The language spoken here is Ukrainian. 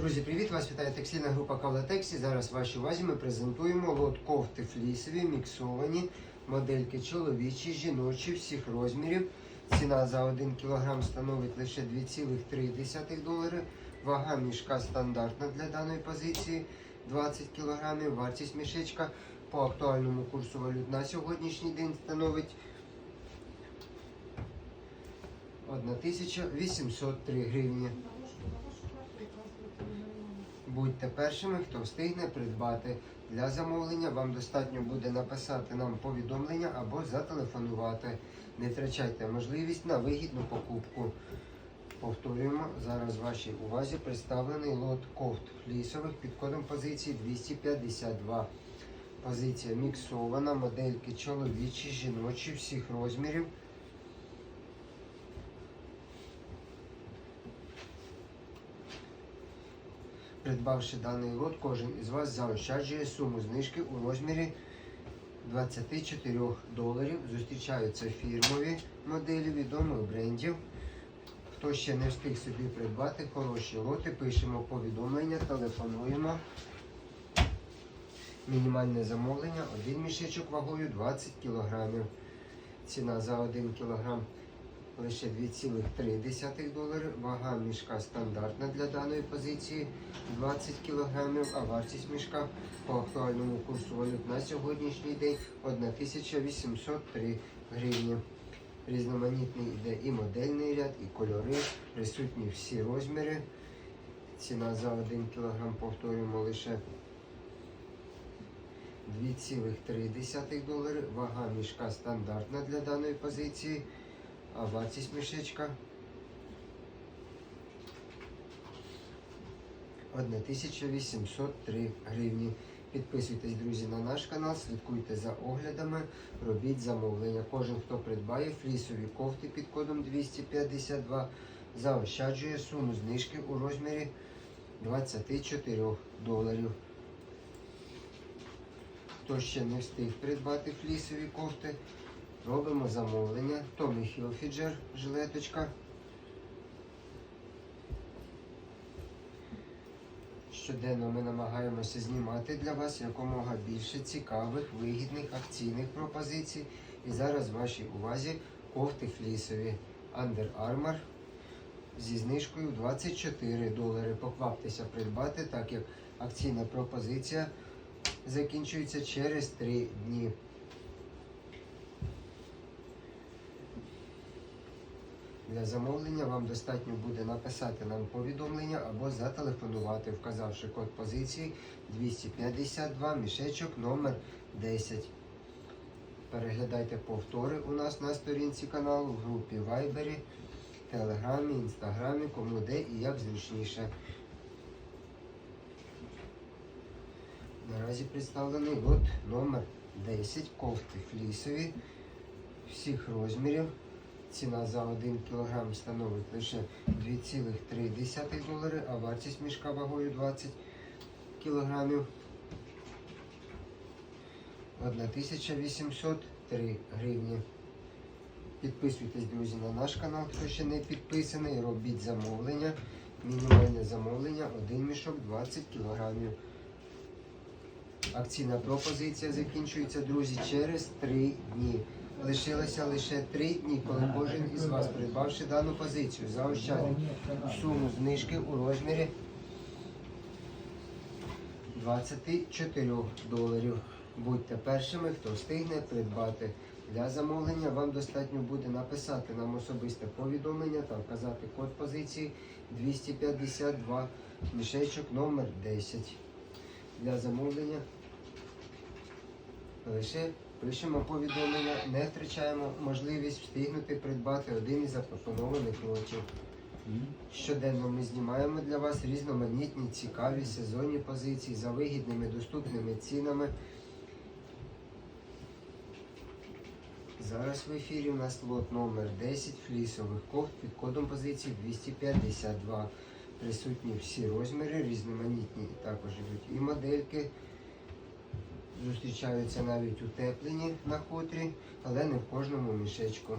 Друзі, привіт! Вас вітає текстильна група Кавлатексі. Зараз вашій увазі ми презентуємо лот кофти флісові, міксовані, модельки чоловічі, жіночі, всіх розмірів. Ціна за 1 кг становить лише 2,3 долари. Вага мішка стандартна для даної позиції 20 кг. Вартість мішечка по актуальному курсу валют на сьогоднішній день становить 1803 гривні. Будьте першими, хто встигне придбати. Для замовлення вам достатньо буде написати нам повідомлення або зателефонувати. Не втрачайте можливість на вигідну покупку. Повторюємо, зараз вашій увазі представлений лот кофт флісових під кодом позиції 252. Позиція міксована, модельки чоловічі, жіночі, всіх розмірів. Придбавши даний лот, кожен із вас заощаджує суму знижки у розмірі 24 доларів. Зустрічаються фірмові моделі відомих брендів. Хто ще не встиг собі придбати хороші лоти, пишемо повідомлення, телефонуємо. Мінімальне замовлення, один мішечок вагою 20 кг. Ціна за 1 кг лише 2,3 долари. Вага мішка стандартна для даної позиції 20 кг, а вартість мішка по актуальному курсу валют на сьогоднішній день 1803 гривні. Різноманітний йде і модельний ряд, і кольори, присутні всі розміри. Ціна за 1 кг повторюємо лише 2,3 долари. Вага мішка стандартна для даної позиції. А вартість мішечка 1803 гривні. Підписуйтесь, друзі, на наш канал, слідкуйте за оглядами, робіть замовлення. Кожен, хто придбає флісові кофти під кодом 252, заощаджує суму знижки у розмірі 24 доларів. Хто ще не встиг придбати флісові кофти, робимо замовлення. Томі Хілфіджер, жилеточка. Щоденно ми намагаємося знімати для вас якомога більше цікавих, вигідних акційних пропозицій. І зараз вашій увазі кофти флісові Under Armour зі знижкою 24 долари. Покваптеся придбати, так як акційна пропозиція закінчується через 3 дні. Для замовлення вам достатньо буде написати нам повідомлення або зателефонувати, вказавши код позиції 252 мішечок номер 10. Переглядайте повтори у нас на сторінці каналу, в групі Viber, Телеграмі, Інстаграмі, кому де і як зручніше. Наразі представлений лот номер 10 кофти флісові всіх розмірів. Ціна за 1 кг становить лише 2,3 долари, а вартість мішка вагою 20 кг 1803 гривні. Підписуйтесь, друзі, на наш канал, хто ще не підписаний. Робіть замовлення. Мінімальне замовлення, один мішок 20 кг. Акційна пропозиція закінчується, друзі, через 3 дні. Лишилося лише 3 дні, коли кожен із вас, придбавши дану позицію, заощадить суму знижки у розмірі 24 доларів. Будьте першими, хто встигне придбати. Для замовлення вам достатньо буде написати нам особисте повідомлення та вказати код позиції 252 мішечок номер 10. Для замовлення лише пишемо повідомлення, не втрачаємо можливість встигнути придбати один із запропонованих лотів. Щоденно ми знімаємо для вас різноманітні, цікаві сезонні позиції за вигідними доступними цінами. Зараз в ефірі у нас лот номер 10 флісових кофт під кодом позиції 252. Присутні всі розміри, різноманітні також йдуть і модельки. Зустрічаються навіть утеплені на хутрі, але не в кожному мішечку.